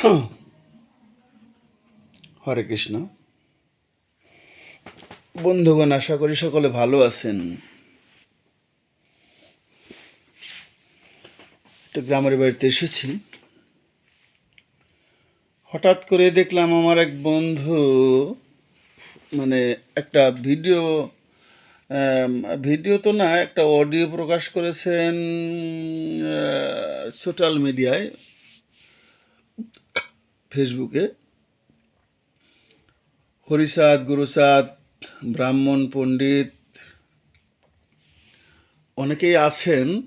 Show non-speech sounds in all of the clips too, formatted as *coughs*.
*coughs* হরে কৃষ্ণ। বন্ধুগণ, আশা করি সকলে ভালো আছেন। একটা গ্রামের বাড়িতে এসেছি। হঠাৎ করে দেখলাম আমার এক বন্ধু মানে একটা ভিডিও ভিডিও তো না, একটা অডিও প্রকাশ করেছেন সোশ্যাল মিডিয়ায় ফেসবুকে। হরিচাঁদ গুরুচাঁদ ব্রাহ্মণ, পণ্ডিত, অনেকেই আছেন।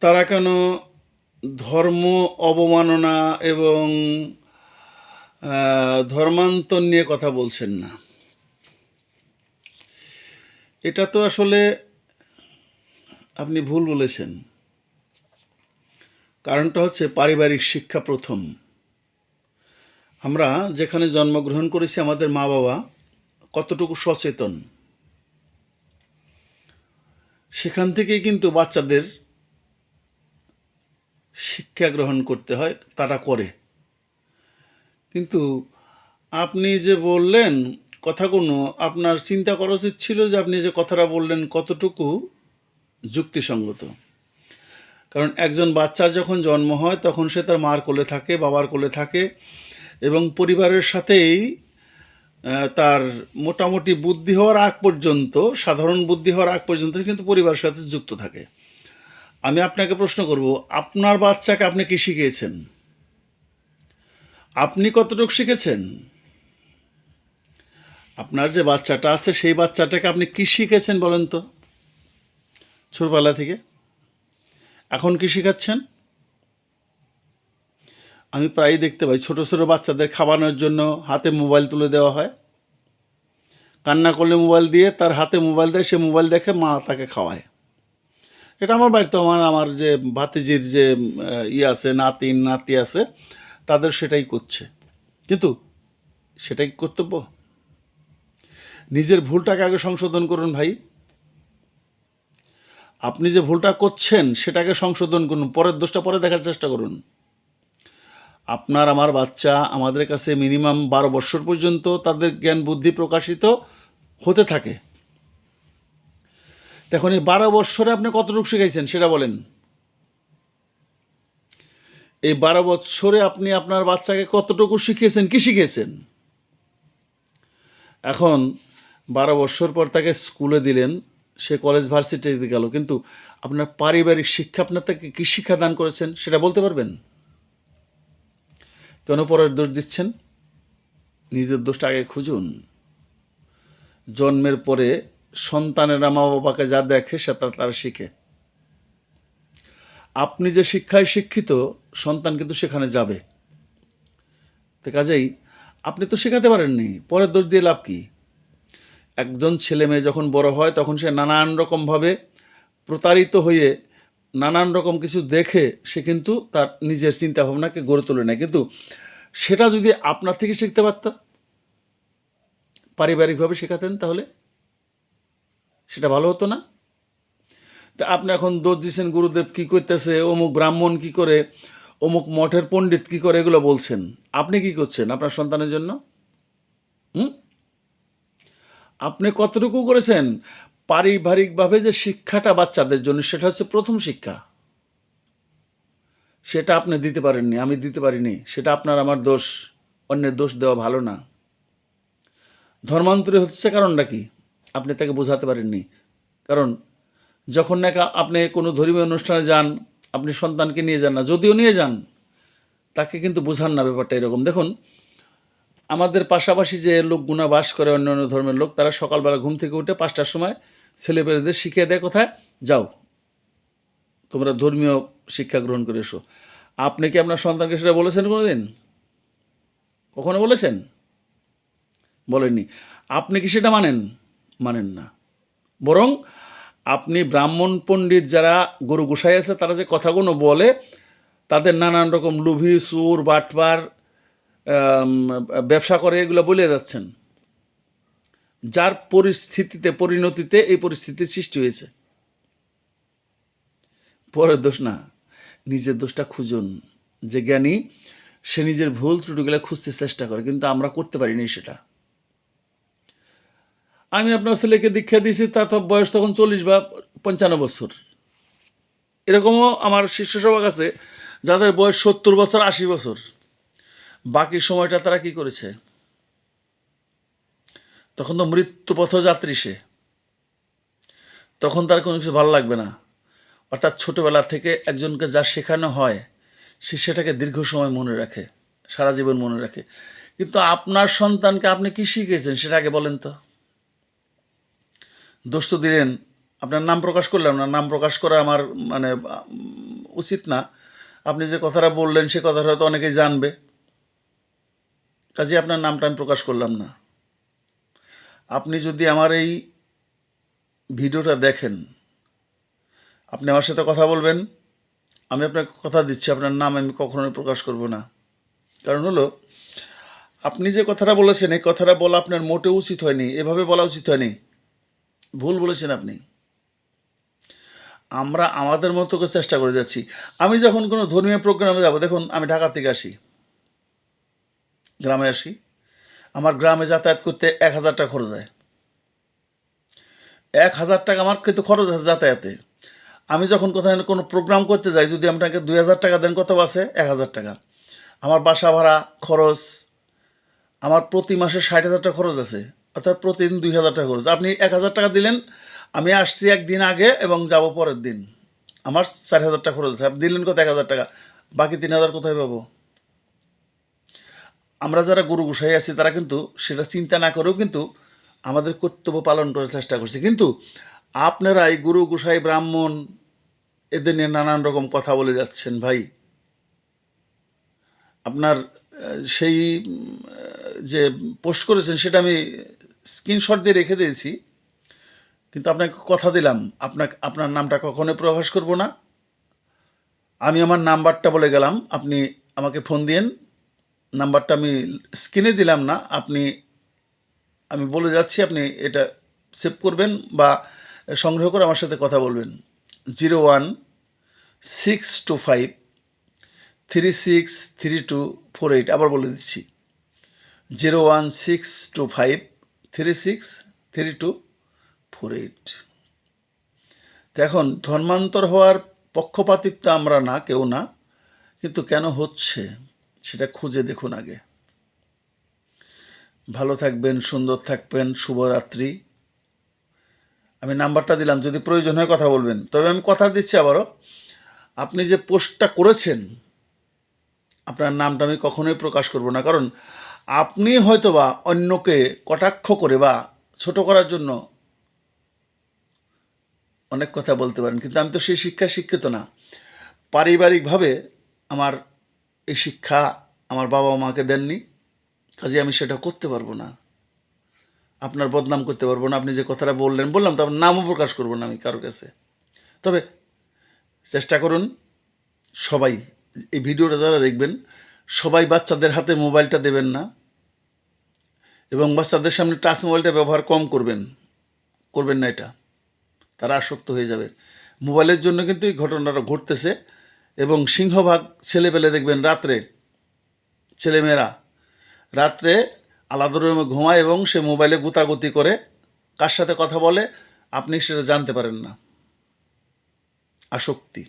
তারা কেন ধর্ম অবমাননা এবং ধর্মান্তর নিয়ে কথা বলছেন না? এটা তো আসলে আপনি ভুল বলেছেন। কারণটা হচ্ছে পারিবারিক শিক্ষা প্রথম। আমরা যেখানে জন্মগ্রহণ করেছি, আমাদের মা বাবা কতটুকু সচেতন? সেখান থেকেই কিন্তু বাচ্চাদের শিক্ষা গ্রহণ করতে হয়, তারা করে। কিন্তু আপনি যে বললেন কথাগুলো, আপনার চিন্তা করা উচিত ছিল যে আপনি যে কথাটা বললেন, কতটুকু যুক্তিসঙ্গত? কারণ একজন বাচ্চার যখন জন্ম হয়, তখন সে তার মার কোলে থাকে, বাবার কোলে থাকে এবং পরিবারের সাথেই তার মোটামুটি বুদ্ধি হওয়ার আগ পর্যন্ত, সাধারণ বুদ্ধি হওয়ার আগ পর্যন্ত কিন্তু পরিবারের সাথে যুক্ত থাকে। আমি আপনাকে প্রশ্ন করব, আপনার বাচ্চাকে আপনি কি শিখিয়েছেন? আপনি কতটুকু শিখেছেন? আপনার যে বাচ্চাটা আছে, সেই বাচ্চাটাকে আপনি কি শিখেছেন বলেন তো? ছোটবেলা থেকে? এখন কি শেখাচ্ছেন? আমি প্রায়ই দেখতে পাই ছোট ছোট বাচ্চাদের খাওয়ানোর জন্য হাতে মোবাইল তুলে দেওয়া হয়। কান্না করলে মোবাইল দিয়ে, তার হাতে মোবাইল দেয়, সে মোবাইল দেখে মা তাকে খাওয়ায়। এটা আমার বাড়িতে আমার আমার যে ভাতিজির যে ই আছে নাতিন নাতি আছে, তাদের সেটাই করছে। কিন্তু সেটাই কর্তব্য? নিজের ভুলটাকে আগে সংশোধন করুন ভাই। আপনি যে ভুলটা করছেন, সেটাকে সংশোধন করুন, পরের দোষটা পরে দেখার চেষ্টা করুন। আপনার আমার বাচ্চা আমাদের কাছে মিনিমাম বারো বছর পর্যন্ত তাদের জ্ঞান বুদ্ধি প্রকাশিত হতে থাকে। দেখুন, এই বারো বৎসরে আপনি কতটুকু শিখাইছেন, সেটা বলেন। এই বারো বৎসরে আপনি আপনার বাচ্চাকে কতটুকু শিখিয়েছেন, কি শিখিয়েছেন? এখন বারো বৎসর পর তাকে স্কুলে দিলেন সে কলেজ ভার্সিটিতে গেল, কিন্তু আপনার পারিবারিক শিক্ষা আপনার তাকে কী শিক্ষা দান করেছেন সেটা বলতে পারবেন? কেন পরের দোষ দিচ্ছেন? নিজের দোষটা আগে খুঁজুন। জন্মের পরে সন্তানেরা মা বাবাকে যা দেখে সেটা তারা শিখে। আপনি যে শিক্ষায় শিক্ষিত, সন্তান কিন্তু সেখানে যাবে। তো কাজেই আপনি তো শেখাতে পারেননি, পরের দোষ দিয়ে লাভ কী? একজন ছেলে মেয়ে যখন বড় হয়, তখন সে নানান রকমভাবে প্রতারিত হয়ে, নানান রকম কিছু দেখে সে কিন্তু তার নিজের চিন্তাভাবনাকে গড়ে তোলে নেয়। কিন্তু সেটা যদি আপনার থেকে শিখতে পারত, পারিবারিকভাবে শেখাতেন তাহলে? সেটা ভালো হতো না? তা আপনি এখন দোষ দিচ্ছেন গুরুদেব কী করতেছে, অমুক ব্রাহ্মণ কি করে, অমুক মঠের পণ্ডিত কি করে, এগুলো বলছেন। আপনি কি করছেন আপনার সন্তানের জন্য? হুম? আপনি কতটুকু করেছেন? পারিবারিকভাবে যে শিক্ষাটা বাচ্চাদের জন্য, সেটা হচ্ছে প্রথম শিক্ষা। সেটা আপনি দিতে পারেননি, আমি দিতে পারিনি, সেটা আপনার আমার দোষ, অন্যের দোষ দেওয়া ভালো না। ধর্মান্তরে হচ্ছে কারণটা কি? আপনি তাকে বোঝাতে পারেননি। কারণ যখন না আপনি কোনো ধর্মীয় অনুষ্ঠানে যান, আপনি সন্তানকে নিয়ে যান না, যদিও নিয়ে যান, তাকে কিন্তু বোঝান না ব্যাপারটা এরকম। দেখুন আমাদের পাশাপাশি যে লোকগুনা বাস করে অন্য অন্য ধর্মের লোক, তারা সকালবেলা ঘুম থেকে উঠে পাঁচটার সময় ছেলেপেলেদের শিখিয়ে দেয় কোথায়? যাও। তোমরা ধর্মীয় শিক্ষা গ্রহণ করে এসো। আপনি কি আপনার সন্তানকে সেটা বলেছেন কোনো দিন কখনো বলেছেন? বলেননি। আপনি কি সেটা মানেন? মানেন না। বরং আপনি ব্রাহ্মণ পণ্ডিত যারা গরু গোসাই আছে, তারা যে কথাগুলো বলে, তাদের নানান রকম লুভি সুর বাটবার ব্যবসা করে এগুলো বলে যাচ্ছেন। যার পরিস্থিতিতে, পরিণতিতে এই পরিস্থিতির সৃষ্টি হয়েছে। পরের দোষ না, নিজের দোষটা খুঁজুন। যে জ্ঞানী, সে নিজের ভুল ত্রুটিগুলো খুঁজতে চেষ্টা করে, কিন্তু আমরা করতে পারিনি সেটা। আমি আপনার ছেলেকে দীক্ষা দিয়েছি, তার তো বয়স তখন চল্লিশ বা পঞ্চান্ন বছর। এরকমও আমার শিষ্য সভা আছে, যাদের বয়স সত্তর বছর, আশি বছর। বাকি সময়টা তারা কি করেছে? তখন তো মৃত্যুপথ যাত্রী সে। তখন তার কোনো কিছু ভালো লাগবে না। অর্থাৎ ছোটবেলা থেকে একজনকে যা শেখানো হয়, সে সেটাকে দীর্ঘ সময় মনে রাখে, সারা জীবন মনে রাখে। কিন্তু আপনার সন্তানকে আপনি কি শিখিয়েছেন, সেটা আগে বলেন তো। দোষ তো দিলেন। আপনার নাম প্রকাশ করলাম না, নাম প্রকাশ করা আমার মানে উচিত না। আপনি যে কথাটা বললেন, সে কথাটা হয়তো অনেকেই জানবে। কাজে আপনার নামটা আমি প্রকাশ করলাম না। আপনি যদি আমার এই ভিডিওটা দেখেন, আপনি আমার সাথে কথা বলবেন, আমি আপনাকে কথা দিচ্ছি, আপনার নাম আমি কখনোই প্রকাশ করব না। কারণ হলো, আপনি যে কথাটা বলেছেন, এই কথাটা বলা আপনার মোটেও উচিত হয়নি, এভাবে বলা উচিত হয়নি। ভুল বলেছেন আপনি। আমরা আমাদের মতো করে চেষ্টা করে যাচ্ছি। আমি যখন কোনো ধর্মীয় প্রোগ্রামে যাব, দেখুন, আমি ঢাকা থেকে আসি। গ্রামে আসি। আমার গ্রামে যাতায়াত করতে এক হাজার টাকা খরচ হয়। এক হাজার টাকা আমার কিন্তু খরচ আছে যাতায়াতে। আমি যখন কোথাও কোনো প্রোগ্রাম করতে যাই, যদি আপনাকে দুই হাজার টাকা দেন, কত আছে এক হাজার টাকা। আমার বাসা ভাড়া, খরচ, আমার প্রতি মাসে ষাট হাজার টাকা খরচ আছে। অর্থাৎ প্রতিদিন দুই হাজার টাকা খরচ। আপনি এক হাজার টাকা দিলেন, আমি আসছি একদিন আগে এবং যাব পরের দিন। আমার চার হাজার টাকা খরচ আছে। আপনি দিলেন কত? এক হাজার টাকা। বাকি তিন হাজার কোথায় পাবো? আমরা যারা গুরু গোসাই আছি, তারা কিন্তু সেটা চিন্তা না করেও কিন্তু আমাদের কর্তব্য পালন করার চেষ্টা করছে। কিন্তু আপনারা এই গুরু গোসাই ব্রাহ্মণ, এদের নিয়ে নানান রকম কথা বলে যাচ্ছেন ভাই। আপনার সেই যে পোস্ট করেছেন, সেটা আমি স্ক্রিনশট দিয়ে রেখে দিয়েছি। কিন্তু আপনাকে কথা দিলাম, আপনাকে, আপনার নামটা কখনোই প্রকাশ করব না। আমি আমার নাম্বারটা বলে গেলাম, আপনি আমাকে ফোন দিয়েন। নাম্বারটা আমি স্ক্রিনে দিলাম না, আপনি, আমি বলে যাচ্ছি, আপনি এটা সেভ করবেন বা সংগ্রহ করে আমার সাথে কথা বলবেন। Zero one six two five three six three two four eight, আবার বলে দিচ্ছি। Zero one six two five three six three two four eight. তো ধর্মান্তর হওয়ার পক্ষপাতিত্ব আমরা না, কেউ না, কিন্তু কেন হচ্ছে? সেটা খুঁজে দেখুন আগে। ভালো থাকবেন, সুন্দর থাকবেন, শুভরাত্রি। আমি নাম্বারটা দিলাম, যদি প্রয়োজন হয় কথা বলবেন। তবে আমি কথা দিচ্ছি আবারও। আপনি যে পোস্টটা করেছেন, আপনার নামটা আমি কখনোই প্রকাশ করব না। কারণ আপনি হয়তোবা অন্যকে কটাক্ষ করে বা ছোট করার জন্য অনেক কথা বলতে পারেন, কিন্তু আমি তো সেই শিক্ষায় শিক্ষিত না। পারিবারিকভাবে আমার এই শিক্ষা আমার বাবা মাকে দেননি, কাজে আমি সেটা করতে পারব না। আপনার বদনাম করতে পারব না, আপনি যে কথাটা বললেন, বললাম তো আপনার নামও প্রকাশ করব না আমি কারও কাছে। তবে চেষ্টা করুন সবাই, এই ভিডিওটা যারা দেখবেন, সবাই বাচ্চাদের হাতে মোবাইলটা দেবেন না এবং বাচ্চাদের সামনে টাচ মোবাইলটা ব্যবহার কম করবেন করবেন না এটা। তারা আসক্ত হয়ে যাবে। মোবাইলের জন্য কিন্তু এই ঘটনাটা ঘটতেছে। এবং সিংহভাগ ছেলেপেলে দেখবেন রাত্রে ছেলেমেয়েরা। রাত্রে আলাদা রুমে ঘুমায় এবং সে মোবাইলে গুতাগুতি করে কার সাথে কথা বলে, আপনি সেটা জানতে পারেন না। আসক্তি।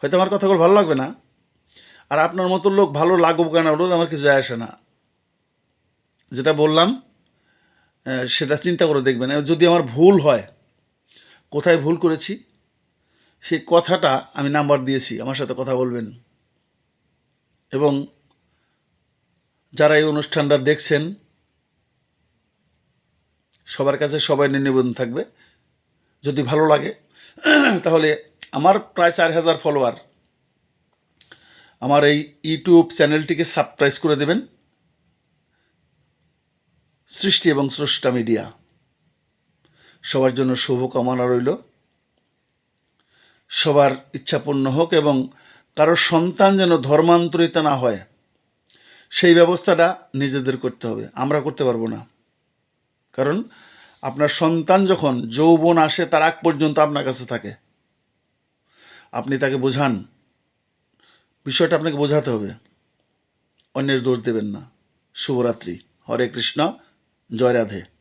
হয়তো আমার কথাগুলো ভালো লাগবে না, আর আপনার মতো লোক ভালো লাগুক না ওটা আমার কিছু যায় আসে না। যেটা বললাম সেটা চিন্তা করে দেখবেন। যদি আমার ভুল হয়, কোথায় ভুল করেছি? সেই কথাটা আমি নাম্বার দিয়েছি, আমার সাথে কথা বলবেন। এবং যারা এই অনুষ্ঠানটা দেখছেন, সবার কাছে সবাই নিবেদন থাকবে। যদি ভালো লাগে, *clears throat* তাহলে আমার প্রায় চার হাজার ফলোয়ার। আমার এই ইউটিউব চ্যানেলটিকে সাবস্ক্রাইব করে দেবেন। সৃষ্টি এবং স্রষ্টা মিডিয়া। সবার জন্য শুভকামনা রইল। সবার ইচ্ছাপূর্ণ হোক এবং কারোর সন্তান যেন ধর্মান্তরিত না হয়, সেই ব্যবস্থাটা নিজেদের করতে হবে। আমরা করতে পারব না। কারণ আপনার সন্তান যখন যৌবন আসে, তার আগ পর্যন্ত আপনার কাছে থাকে। আপনি তাকে বোঝান। বিষয়টা আপনাকে বোঝাতে হবে। অন্যের দোষ দেবেন না। শুভরাত্রি। হরে কৃষ্ণ। জয় রাধে।